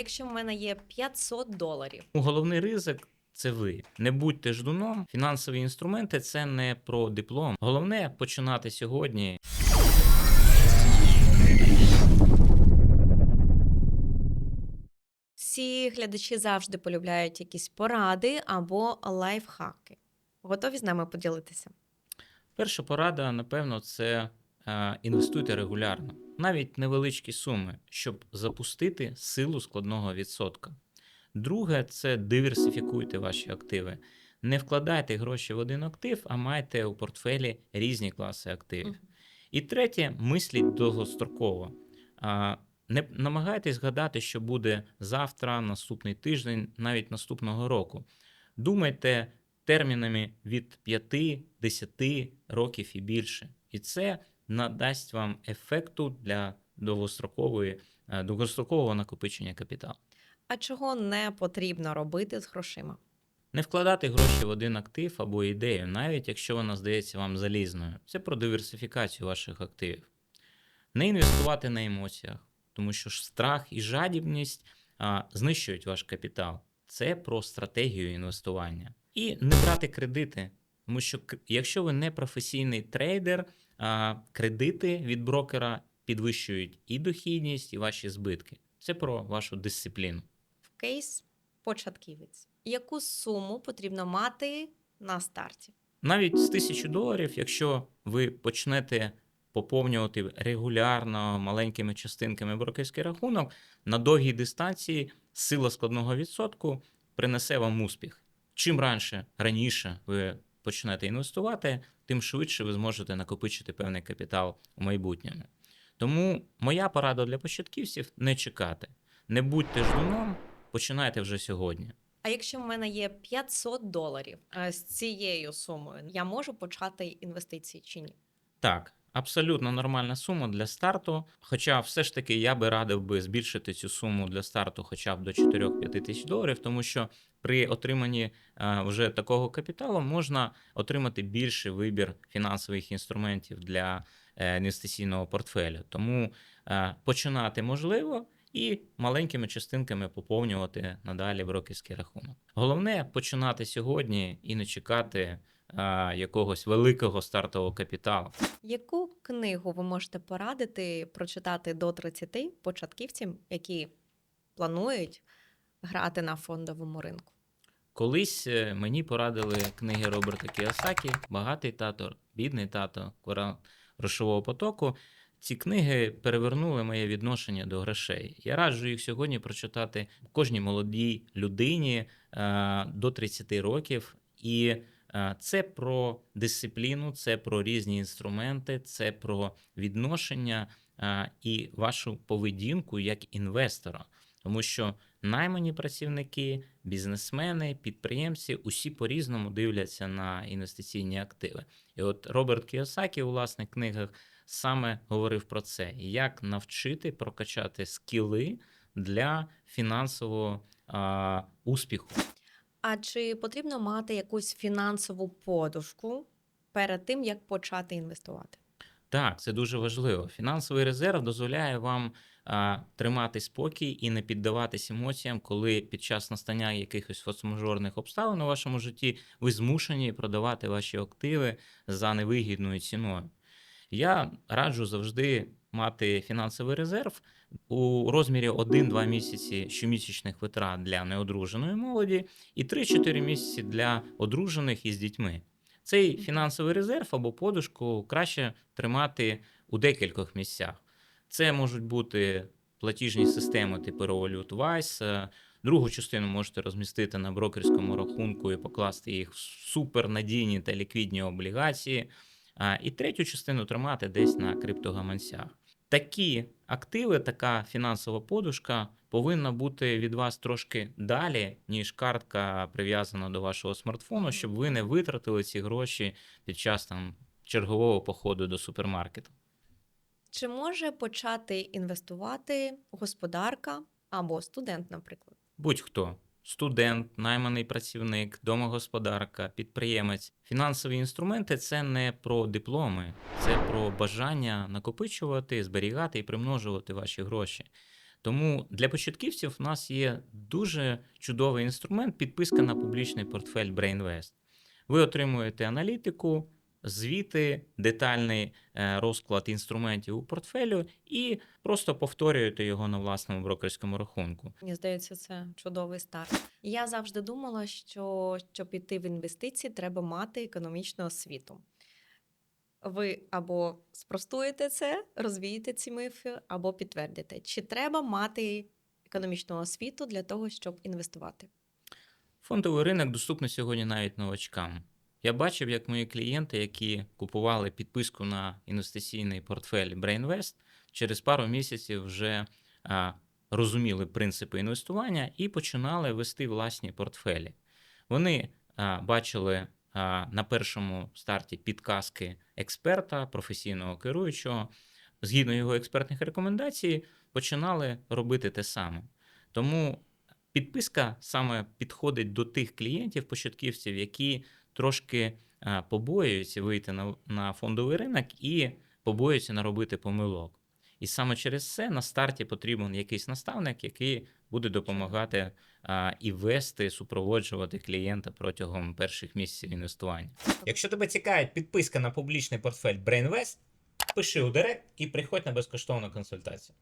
якщо в мене є 500 доларів? Головний ризик це ви. Не будьте ждуном. Фінансові інструменти це не про диплом. Головне починати сьогодні. Всі глядачі завжди полюбляють якісь поради або лайфхаки. Готові з нами поділитися? Перша порада, напевно, це інвестуйте регулярно, навіть невеличкі суми, щоб запустити силу складного відсотка. Друге, це диверсифікуйте ваші активи. Не вкладайте гроші в один актив, а майте у портфелі різні класи активів. І третє, мисліть довгостроково. Не намагайтесь згадати, що буде завтра, наступний тиждень, навіть наступного року. Думайте термінами від 5-10 років і більше. І це надасть вам ефекту для довгострокової, е, довгострокового накопичення капіталу. А чого не потрібно робити з грошима? Не вкладати гроші в один актив або ідею, навіть якщо вона здається вам залізною. Це про диверсифікацію ваших активів. Не інвестувати на емоціях, тому що ж страх і жадібність а, знищують ваш капітал. Це про стратегію інвестування. І не брати кредити, тому що якщо ви не професійний трейдер, кредити від брокера підвищують і дохідність, і ваші збитки. Це про вашу дисципліну. В кейс початківець. Яку суму потрібно мати на старті? Навіть з тисячі доларів, якщо ви почнете поповнювати регулярно маленькими частинками брокерський рахунок, на довгій дистанції сила складного відсотку принесе вам успіх. Чим раніше, раніше ви почнете інвестувати, тим швидше ви зможете накопичити певний капітал у майбутньому. Тому моя порада для початківців не чекати. Не будьте ждуном, починайте вже сьогодні. А якщо в мене є 500 доларів е, з цією сумою, я можу почати інвестиції чи ні? Так, абсолютно нормальна сума для старту. Хоча все ж таки я би радив би збільшити цю суму для старту хоча б до 4-5 тисяч доларів, тому що при отриманні е, вже такого капіталу можна отримати більший вибір фінансових інструментів для е, інвестиційного портфелю. Тому е, починати можливо. І маленькими частинками поповнювати надалі брокерський рахунок. Головне починати сьогодні і не чекати а, якогось великого стартового капіталу. Яку книгу ви можете порадити прочитати до 30 початківцям, які планують грати на фондовому ринку? Колись е, мені порадили книги Роберта Кіосакі Багатий тато, бідний тато, Кора грошового потоку. Ці книги перевернули моє відношення до грошей. Я раджу їх сьогодні прочитати кожній молодій людині е, до 30 років. І це про дисципліну, це про різні інструменти, це про відношення е, і вашу поведінку як інвестора. Тому що наймані працівники, бізнесмени, підприємці усі по-різному дивляться на інвестиційні активи. І от Роберт Кіосакі у власних книгах саме говорив про це: як навчити прокачати скіли для фінансового а, успіху. А чи потрібно мати якусь фінансову подушку перед тим, як почати інвестувати? Так, це дуже важливо. Фінансовий резерв дозволяє вам а, тримати спокій і не піддаватись емоціям, коли під час настання якихось форс-мажорних обставин у вашому житті ви змушені продавати ваші активи за невигідною ціною. Я раджу завжди мати фінансовий резерв у розмірі 1-2 місяці щомісячних витрат для неодруженої молоді і 3-4 місяці для одружених із дітьми. Цей фінансовий резерв або подушку краще тримати у декількох місцях. Це можуть бути платіжні системи типу Revolut е, Другу частину можете розмістити на брокерському рахунку і покласти їх в супернадійні та ліквідні облігації. І третю частину тримати десь на криптогаманцях. Такі активи, така фінансова подушка повинна бути від вас трошки далі, ніж картка прив'язана до вашого смартфону, щоб ви не витратили ці гроші під час там чергового походу до супермаркету. Чи може почати інвестувати господарка або студент, наприклад? Будь-хто студент, найманий працівник, домогосподарка, підприємець. Фінансові інструменти це не про дипломи, це про бажання накопичувати, зберігати і примножувати ваші гроші. Тому для початківців в нас є дуже чудовий інструмент підписка на публічний портфель BrainVest. Ви отримуєте аналітику, звіти, детальний е, розклад інструментів у портфелю і просто повторюєте його на власному брокерському рахунку. Мені здається, це чудовий старт. Я завжди думала, що щоб піти в інвестиції, треба мати економічну освіту. Ви або спростуєте це, розвієте ці міфи, або підтвердите, чи треба мати економічну освіту для того, щоб інвестувати. Фондовий ринок доступний сьогодні навіть новачкам. Я бачив, як мої клієнти, які купували підписку на інвестиційний портфель BrainVest, через пару місяців вже а, розуміли принципи інвестування і починали вести власні портфелі. Вони а, бачили а, на першому старті підказки експерта, професійного керуючого. Згідно його експертних рекомендацій, починали робити те саме. Тому підписка саме підходить до тих клієнтів, початківців, які трошки побоюються вийти на, на фондовий ринок і побоюються наробити помилок. І саме через це на старті потрібен якийсь наставник, який буде допомагати а, і вести, супроводжувати клієнта протягом перших місяців інвестування. Якщо тебе цікавить підписка на публічний портфель BrainVest, пиши у директ і приходь на безкоштовну консультацію.